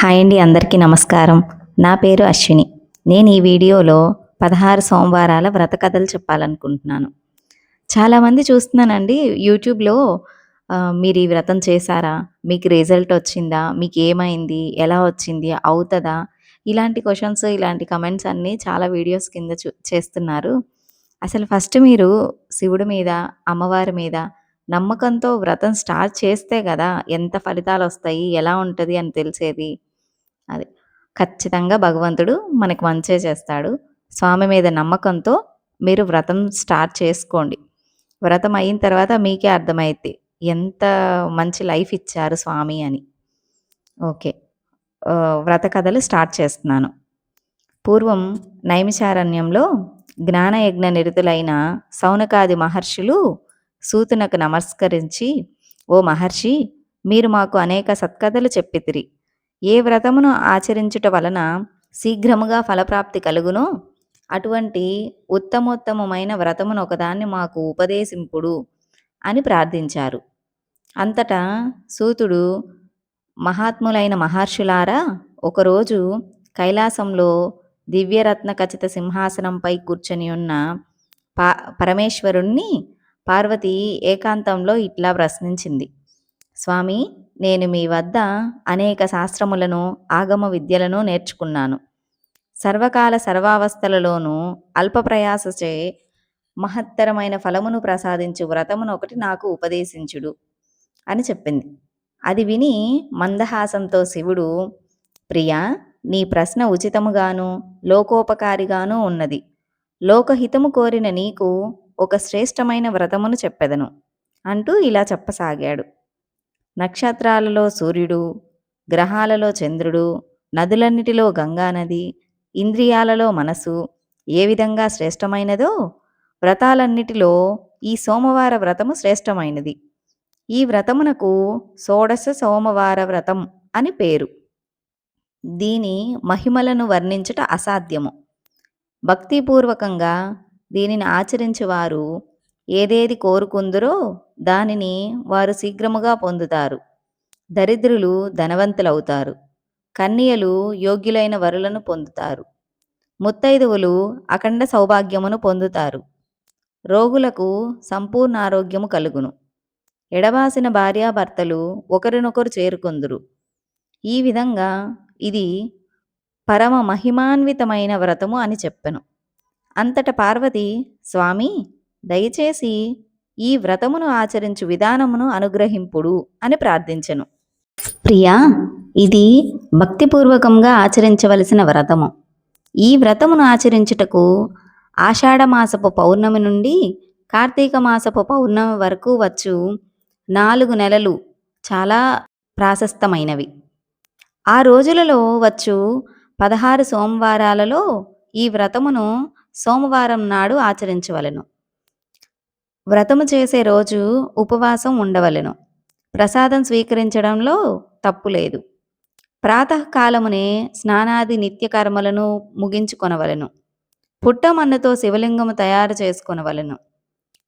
Hi అండి అందరికీ నమస్కారం. నా పేరు అశ్విని. నేను ఈ వీడియోలో పదహారు సోమవారాల వ్రత కథలు చెప్పాలనుకుంటున్నాను. చాలామంది చూస్తున్నానండి యూట్యూబ్లో మీరు ఈ వ్రతం చేశారా? మీకు రిజల్ట్ వచ్చిందా? మీకు ఏమైంది? ఎలా వచ్చింది? అవుతుందా? ఇలాంటి క్వశ్చన్స్ ఇలాంటి కమెంట్స్ అన్నీ చాలా వీడియోస్ కింద చూ చేస్తున్నారు. అసలు ఫస్ట్ మీరు శివుడి మీద అమ్మవారి మీద నమ్మకంతో వ్రతం స్టార్ట్ చేస్తే కదా ఎంత ఫలితాలు వస్తాయి? ఎలా ఉంటుంది అని తెలిసేది? అది. ఖచ్చితంగా భగవంతుడు మనకి మంచే చేస్తాడు. స్వామి మీద నమ్మకంతో మీరు వ్రతం స్టార్ట్ చేసుకోండి. వ్రతం అయిన తర్వాత మీకే అర్థమైద్ది. ఎంత మంచి లైఫ్ ఇచ్చారు స్వామి అని. ఓకే. వ్రత కథలు స్టార్ట్ చేస్తున్నాను. పూర్వం నైమిషారణ్యంలో జ్ఞానయజ్ఞ నిరుతులైన సౌనకాది మహర్షులు సూతునకు నమస్కరించి ఓ మహర్షి మీరు మాకు అనేక సత్కథలు చెప్పితిరి. ఏ వ్రతమును ఆచరించుట వలన శీఘ్రముగా ఫలప్రాప్తి కలుగునో అటువంటి ఉత్తమోత్తమమైన వ్రతమును ఒకదాన్ని మాకు ఉపదేశింపుడు అని ప్రార్థించారు. అంతటా సూతుడు మహాత్ములైన మహర్షులారా ఒకరోజు కైలాసంలో దివ్యరత్న ఖచ్చిత సింహాసనంపై కూర్చొని ఉన్న పా పరమేశ్వరుణ్ణి పార్వతి ఏకాంతంలో ఇట్లా ప్రశ్నించింది. స్వామి నేను మీ వద్ద అనేక శాస్త్రములను ఆగమ విద్యలను నేర్చుకున్నాను. సర్వకాల సర్వావస్థలలోనూ అల్ప ప్రయాసచే మహత్తరమైన ఫలమును ప్రసాదించు వ్రతమును ఒకటి నాకు ఉపదేశించుడు అని చెప్పింది. అది విని మందహాసంతో శివుడు ప్రియా నీ ప్రశ్న ఉచితముగాను లోకోపకారిగాను ఉన్నది. లోకహితము కోరిన నీకు ఒక శ్రేష్టమైన వ్రతమును చెప్పెదను అంటూ ఇలా చెప్పసాగాడు. నక్షత్రాలలో సూర్యుడు గ్రహాలలో చంద్రుడు నదులన్నిటిలో గంగానది ఇంద్రియాలలో మనసు ఏ విధంగా శ్రేష్టమైనదో వ్రతాలన్నిటిలో ఈ సోమవార వ్రతము శ్రేష్టమైనది. ఈ వ్రతమునకు షోడశ సోమవార వ్రతం అని పేరు. దీని మహిమలను వర్ణించుట అసాధ్యము. భక్తిపూర్వకంగా దీనిని ఆచరించేవారు ఏదేది కోరుకుందురో దానిని వారు శీఘ్రముగా పొందుతారు. దరిద్రులు ధనవంతులవుతారు. కన్యలు యోగ్యులైన వరులను పొందుతారు. ముత్తైదువులు అఖండ సౌభాగ్యమును పొందుతారు. రోగులకు సంపూర్ణ ఆరోగ్యము కలుగును. ఎడబాసిన భార్యాభర్తలు ఒకరినొకరు చేరుకుందురు. ఈ విధంగా ఇది పరమ మహిమాన్వితమైన వ్రతము అని చెప్పెను. అంతట పార్వతి స్వామి దయచేసి ఈ వ్రతమును ఆచరించు విధానమును అనుగ్రహింపుడు అని ప్రార్థించెను. ప్రియా ఇది భక్తిపూర్వకంగా ఆచరించవలసిన వ్రతము. ఈ వ్రతమును ఆచరించుటకు ఆషాఢమాసపు పౌర్ణమి నుండి కార్తీక మాసపు పౌర్ణమి వరకు వచ్చు నాలుగు నెలలు చాలా ప్రాశస్తమైనవి. ఆ రోజులలో వచ్చు పదహారు సోమవారాలలో ఈ వ్రతమును సోమవారం నాడు ఆచరించవలెను. వ్రతము చేసే రోజు ఉపవాసం ఉండవలెను. ప్రసాదం స్వీకరించడంలో తప్పు లేదు. ప్రాతకాలమునే స్నానాది నిత్య కర్మలను ముగించుకొనవలెను. పుట్టమన్నతో శివలింగము తయారు చేసుకొనవలెను.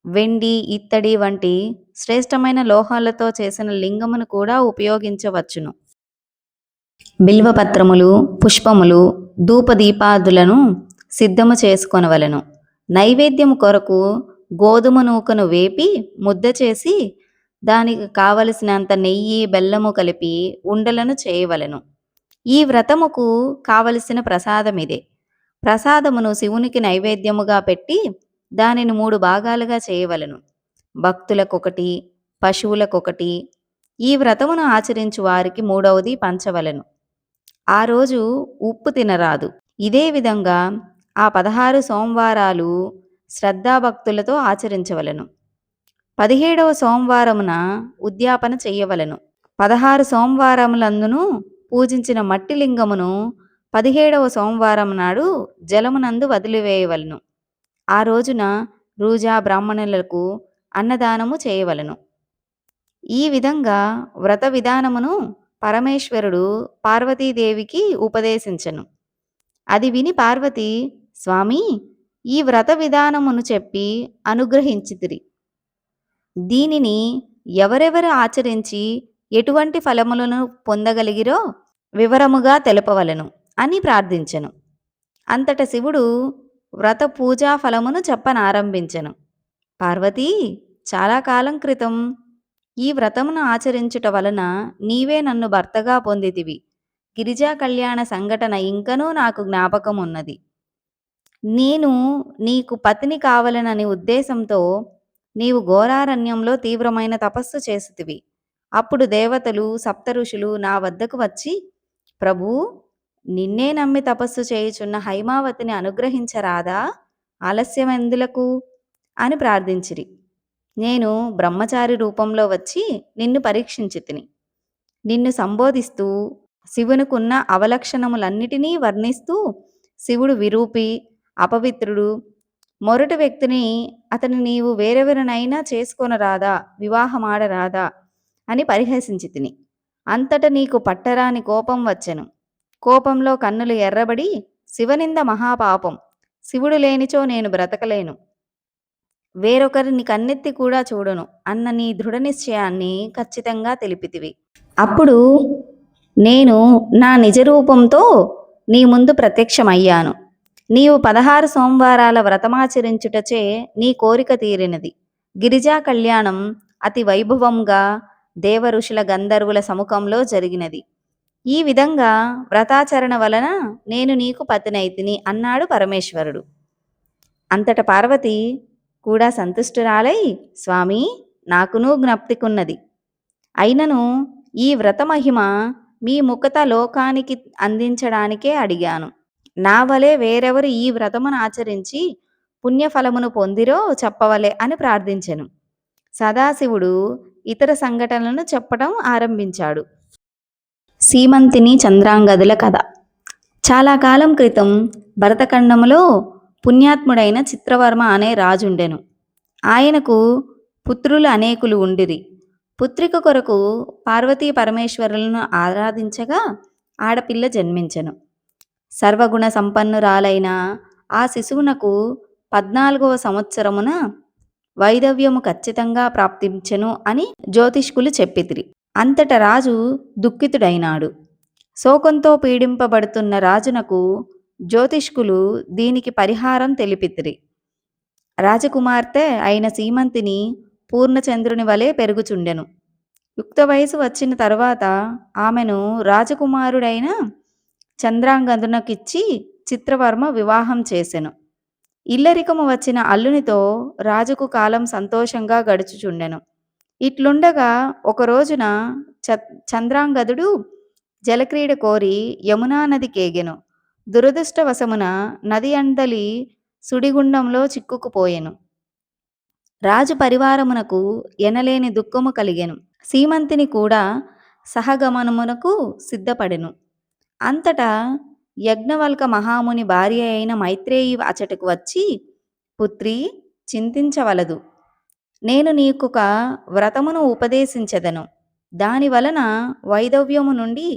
వెండి ఇత్తడి వంటి శ్రేష్టమైన లోహాలతో చేసిన లింగమును కూడా ఉపయోగించవచ్చును. బిల్వపత్రములు పుష్పములు ధూపదీపాదులను సిద్ధము చేసుకొనవలెను. నైవేద్యము కొరకు గోధుమ నూకను వేపి ముద్ద చేసి దానికి కావలసినంత నెయ్యి బెల్లము కలిపి ఉండలను చేయవలెను. ఈ వ్రతముకు కావలసిన ప్రసాదం ఇదే. ప్రసాదమును శివునికి నైవేద్యముగా పెట్టి దానిని మూడు భాగాలుగా చేయవలెను. భక్తులకొకటి పశువులకొకటి ఈ వ్రతమును ఆచరించు వారికి మూడవది పంచవలెను. ఆ రోజు ఉప్పు తినరాదు. ఇదే విధంగా ఆ పదహారు సోమవారాలు శ్రద్ధాభక్తులతో ఆచరించవలెను. పదిహేడవ సోమవారమున ఉద్యాపన చెయ్యవలను పదహారు సోమవారములందును పూజించిన మట్టి లింగమును పదిహేడవ సోమవారం నాడు జలమునందు వదిలివేయవలెను. ఆ రోజున రూజా బ్రాహ్మణులకు అన్నదానము చేయవలెను. ఈ విధంగా వ్రత విధానమును పరమేశ్వరుడు పార్వతీదేవికి ఉపదేశించను. అది విని పార్వతి స్వామి ఈ వ్రత విధానమును చెప్పి అనుగ్రహించితిరి. దీనిని ఎవరెవరు ఆచరించి ఎటువంటి ఫలములను పొందగలిగిరో వివరముగా తెలుపవలెను అని ప్రార్థించెను. అంతట శివుడు వ్రత పూజా ఫలమును చెప్పనారంభించెను. పార్వతీ చాలా కాలం క్రితం ఈ వ్రతమును ఆచరించుట వలన నీవే నన్ను భర్తగా పొందితివి. గిరిజా కళ్యాణ సంఘటన ఇంకనూ నాకు జ్ఞాపకం ఉన్నది నేను నీకు పతిని కావలనని ఉద్దేశంతో నీవు ఘోరారణ్యంలో తీవ్రమైన తపస్సు చేసితివి. అప్పుడు దేవతలు సప్తఋషులు నా వద్దకు వచ్చి ప్రభూ నిన్నే నమ్మి తపస్సు చేయుచున్న హైమావతిని అనుగ్రహించరాదా? ఆలస్యమెందులకు అని ప్రార్థించిరి. నేను బ్రహ్మచారి రూపంలో వచ్చి నిన్ను పరీక్షించి తిని నిన్ను సంబోధిస్తూ శివునికున్న అవలక్షణములన్నిటినీ వర్ణిస్తూ శివుడు విరూపి అపవిత్రుడు. మొరటి వ్యక్తిని అతని నీవు వేరెవరినైనా చేసుకొనరాదా? వివాహమాడరాదా? అని పరిహసించి తిని. అంతట నీకు పట్టరాని కోపం వచ్చెను. కోపంలో కన్నులు ఎర్రబడి శివనింద మహాపాపం. శివుడు లేనిచో నేను బ్రతకలేను. వేరొకరిని కన్నెత్తి కూడా చూడను అన్న నీ దృఢ నిశ్చయాన్ని ఖచ్చితంగా తెలిపితివి. అప్పుడు నేను నా నిజ రూపంతో నీ ముందు ప్రత్యక్షమయ్యాను. నీవు పదహారు సోమవారాల వ్రతమాచరించుటచే నీ కోరిక తీరినది. గిరిజా కళ్యాణం అతి వైభవంగా దేవ ఋషుల గంధర్వుల సముఖంలో జరిగినది. ఈ విధంగా వ్రతాచరణ వలన నేను నీకు పతినైతిని అన్నాడు పరమేశ్వరుడు. అంతట పార్వతి కూడా సంతుష్టురాలై స్వామి నాకునూ జ్ఞప్తికున్నది. అయినను ఈ వ్రతమహిమ మీ ముఖత లోకానికి అందించడానికే అడిగాను. నా వలె వేరెవరు ఈ వ్రతమును ఆచరించి పుణ్యఫలమును పొందిరో చెప్పవలే అని ప్రార్థించెను. సదాశివుడు ఇతర సంఘటనలను చెప్పడం ఆరంభించాడు. సీమంతిని చంద్రాంగదుల కథ. చాలా కాలం క్రితం భరతఖండములో పుణ్యాత్ముడైన చిత్రవర్మ అనే రాజుండెను. ఆయనకు పుత్రులు అనేకులు ఉండిరి. పుత్రిక కొరకు పార్వతీ పరమేశ్వరులను ఆరాధించగా ఆడపిల్ల జన్మించెను. సర్వగుణ సంపన్నురాలైన ఆ శిశువునకు పద్నాలుగవ సంవత్సరమున వైదవ్యము ఖచ్చితంగా ప్రాప్తించెను అని జ్యోతిష్కులు చెప్పితిరి. అంతట రాజు దుఃఖితుడైనాడు. శోకంతో పీడింపబడుతున్న రాజునకు జ్యోతిష్కులు దీనికి పరిహారం తెలిపితిరి. రాజకుమార్తె అయిన సీమంతిని పూర్ణచంద్రుని వలె పెరుగుచుండెను. యుక్త వయసు వచ్చిన తర్వాత ఆమెను రాజకుమారుడైన చంద్రాంగదునకిచ్చి చిత్రవర్మ వివాహం చేసెను. ఇల్లరికము వచ్చిన అల్లునితో రాజుకు కాలం సంతోషంగా గడుచుచుండెను. ఇట్లుండగా ఒక రోజున చ చంద్రాంగదుడు జలక్రీడ కోరి యమునా నది కేగెను. దురదృష్టవశమున నది అందలి సుడిగుండంలో చిక్కుకుపోయెను. రాజు పరివారమునకు ఎనలేని దుఃఖము కలిగెను. సీమంతిని కూడా సహగమనమునకు సిద్ధపడెను. అంతటా యజ్ఞవల్క మహాముని భార్య అయిన మైత్రేయి అచటకు వచ్చి పుత్రి చింతించవలదు. నేను నీకొక వ్రతమును ఉపదేశించదను. దాని వలన వైదవ్యము నుండి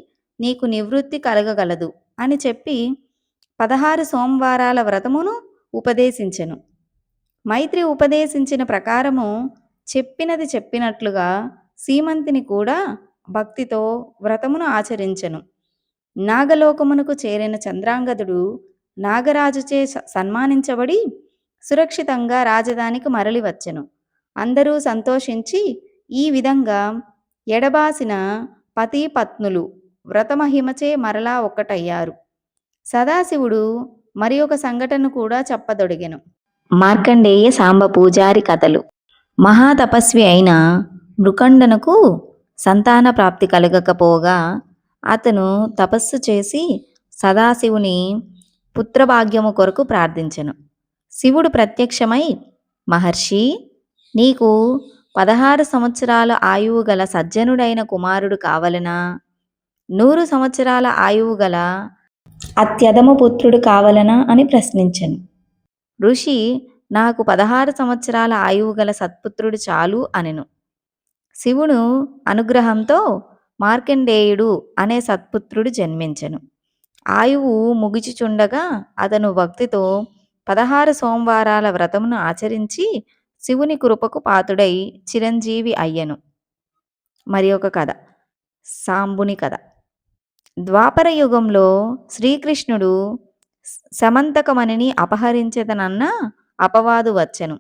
నీకు నివృత్తి కలగగలదు అని చెప్పి పదహారు సోమవారాల వ్రతమును ఉపదేశించెను. మైత్రి ఉపదేశించిన ప్రకారము చెప్పినది చెప్పినట్లుగా సీమంతిని కూడా భక్తితో వ్రతమును ఆచరించెను. నాగలోకమునకు చేరిన చంద్రాంగదుడు నాగరాజుచే స- సన్మానించబడి సురక్షితంగా రాజధానికి మరలి వచ్చెను అందరూ సంతోషించి ఈ విధంగా ఎడబాసిన పతి పత్నులు వ్రతమహిమచే మరలా ఒక్కటయ్యారు. సదాశివుడు మరి ఒక సంఘటన కూడా చెప్పదొడిగెను. మార్కండేయ సాంబ పూజారి కథలు. మహాతపస్వి అయిన మృకండనకు సంతాన ప్రాప్తి కలగకపోగా అతను తపస్సు చేసి సదాశివుని పుత్రభాగ్యము కొరకు ప్రార్థించెను. శివుడు ప్రత్యక్షమై మహర్షి నీకు పదహారు సంవత్సరాల ఆయువు గల సజ్జనుడైన కుమారుడు కావలనా? నూరు సంవత్సరాల ఆయువు గల అత్యధమ పుత్రుడు కావలనా? అని ప్రశ్నించను. ఋషి నాకు పదహారు సంవత్సరాల ఆయువు గల సత్పుత్రుడు చాలు అనెను. శివుడు అనుగ్రహంతో మార్కండేయుడు అనే సత్పుత్రుడు జన్మించెను. ఆయువు ముగిచిచుండగా అతను భక్తితో పదహారు సోమవారాల వ్రతమును ఆచరించి శివుని కృపకు పాతుడై చిరంజీవి అయ్యెను. మరి ఒక కథ సాంబుని కథ. ద్వాపర యుగంలో శ్రీకృష్ణుడు సమంతకమణిని అపహరించదనన్న అపవాదు వచ్చెను.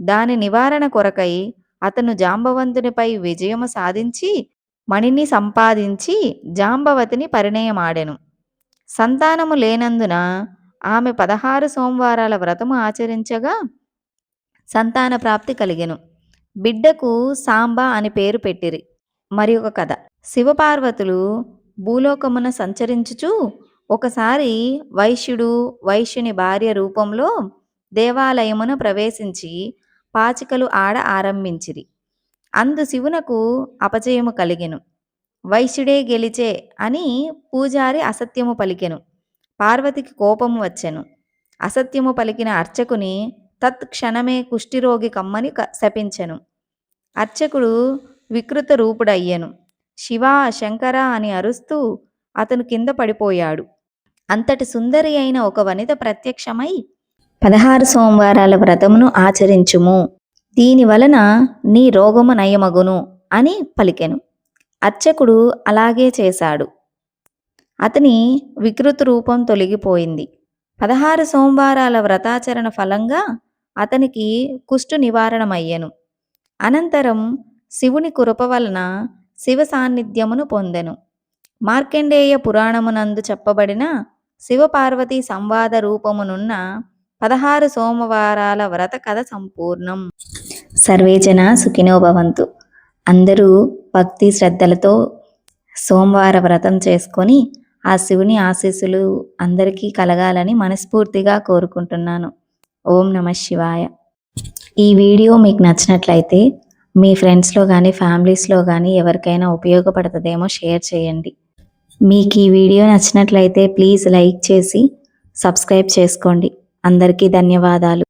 దాని నివారణ కొరకై అతను జాంబవంతునిపై విజయము సాధించి మణిని సంపాదించి జాంబవతిని పరిణయమాడెను. సంతానము లేనందున ఆమె పదహారు సోమవారాల వ్రతము ఆచరించగా సంతాన ప్రాప్తి కలిగెను. బిడ్డకు సాంబ అని పేరు పెట్టిరి. మరి ఒక కథ. శివపార్వతులు భూలోకమున సంచరించుచు ఒకసారి వైశ్యుడు వైశ్యుని భార్య రూపంలో దేవాలయమును ప్రవేశించి పాచికలు ఆడ ఆరంభించిరి. అందు శివునకు అపజయము కలిగెను. వైశ్యుడే గెలిచే అని పూజారి అసత్యము పలికెను. పార్వతికి కోపము వచ్చెను. అసత్యము పలికిన అర్చకుని తత్క్షణమే కుష్ఠిరోగి కమ్మని క- శపించెను. అర్చకుడు వికృత రూపుడయ్యెను. శివ శంకర అని అరుస్తూ అతను కింద పడిపోయాడు. అంతటి సుందరి అయిన ఒక వనిత ప్రత్యక్షమై పదహారు సోమవారాల వ్రతమును ఆచరించుము. దీని వలన నీ రోగము నయమగును అని పలికెను. అర్చకుడు అలాగే చేశాడు. అతని వికృత రూపం తొలగిపోయింది. పదహారు సోమవారాల వ్రతాచరణ ఫలంగా అతనికి కుష్టు నివారణమయ్యెను. అనంతరం శివుని కృప వలన శివ సాన్నిధ్యమును పొందెను. మార్కండేయ పురాణమునందు చెప్పబడిన శివపార్వతి సంవాద రూపమునున్న పదహారు సోమవారాల వ్రత కథ సంపూర్ణం. సర్వేజన సుఖినో భవంతు. అందరూ భక్తి శ్రద్ధలతో సోమవార వ్రతం చేసుకొని ఆ శివుని ఆశీస్సులు అందరికీ కలగాలని మనస్ఫూర్తిగా కోరుకుంటున్నాను. ఓం నమ శివాయ. ఈ వీడియో మీకు నచ్చినట్లయితే మీ ఫ్రెండ్స్లో కానీ ఫ్యామిలీస్లో కానీ ఎవరికైనా ఉపయోగపడుతుందేమో షేర్ చేయండి. మీకు ఈ వీడియో నచ్చినట్లయితే ప్లీజ్ లైక్ చేసి సబ్స్క్రైబ్ చేసుకోండి. అందరికీ ధన్యవాదాలు.